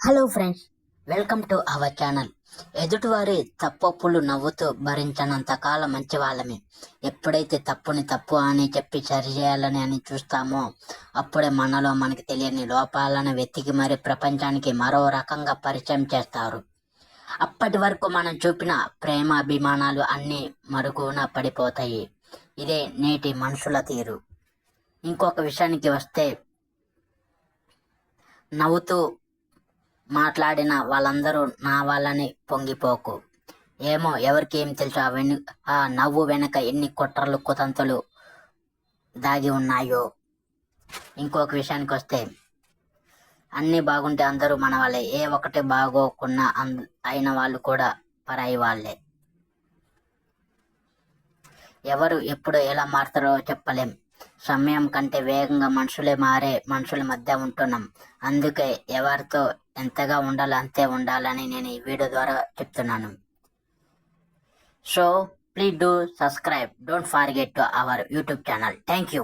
Hello friends welcome to our channel ఎదుటివారి తప్పప్పులు నవ్వుతూ భరించనంత కాలం మంచి వాళ్ళమే ఎప్పుడైతే తప్పుని తప్పు అని చెప్పి సరిచేయాలని అని చూస్తామో అప్పుడే మనలో మనకి తెలియని లోపాలను వెతికి మరి ప్రపంచానికి మరో రకంగా పరిచయం చేస్తారు. అప్పటి వరకు మనం చూపిన ప్రేమ అభిమానాలు అన్నీ మరుగున పడిపోతాయి. ఇదే నేటి మనుషుల తీరు. ఇంకొక విషయానికి వస్తే నవ్వుతూ మాట్లాడిన వాళ్ళందరూ నా వాళ్ళని పొంగిపోకు. ఏమో ఎవరికి ఏం తెలుసు ఆ వెను ఆ నవ్వు వెనక ఎన్ని కుట్రలు కుతంతులు దాగి ఉన్నాయో. ఇంకొక విషయానికి వస్తే అన్నీ బాగుంటే అందరూ మన వాళ్ళే. ఏ ఒక్కటి బాగోకున్నా అంద అయిన వాళ్ళు కూడా పరాయి వాళ్ళే. ఎవరు ఎప్పుడు ఎలా మారుతారో చెప్పలేం. సమయం కంటే వేగంగా మనుషులే మారే మనుషుల మధ్య ఉంటున్నాం. అందుకే ఎవరితో ఎంతగా ఉండాలో అంతే ఉండాలని నేను ఈ వీడియో ద్వారా చెప్తున్నాను. So please do subscribe don't forget to our YouTube channel thank you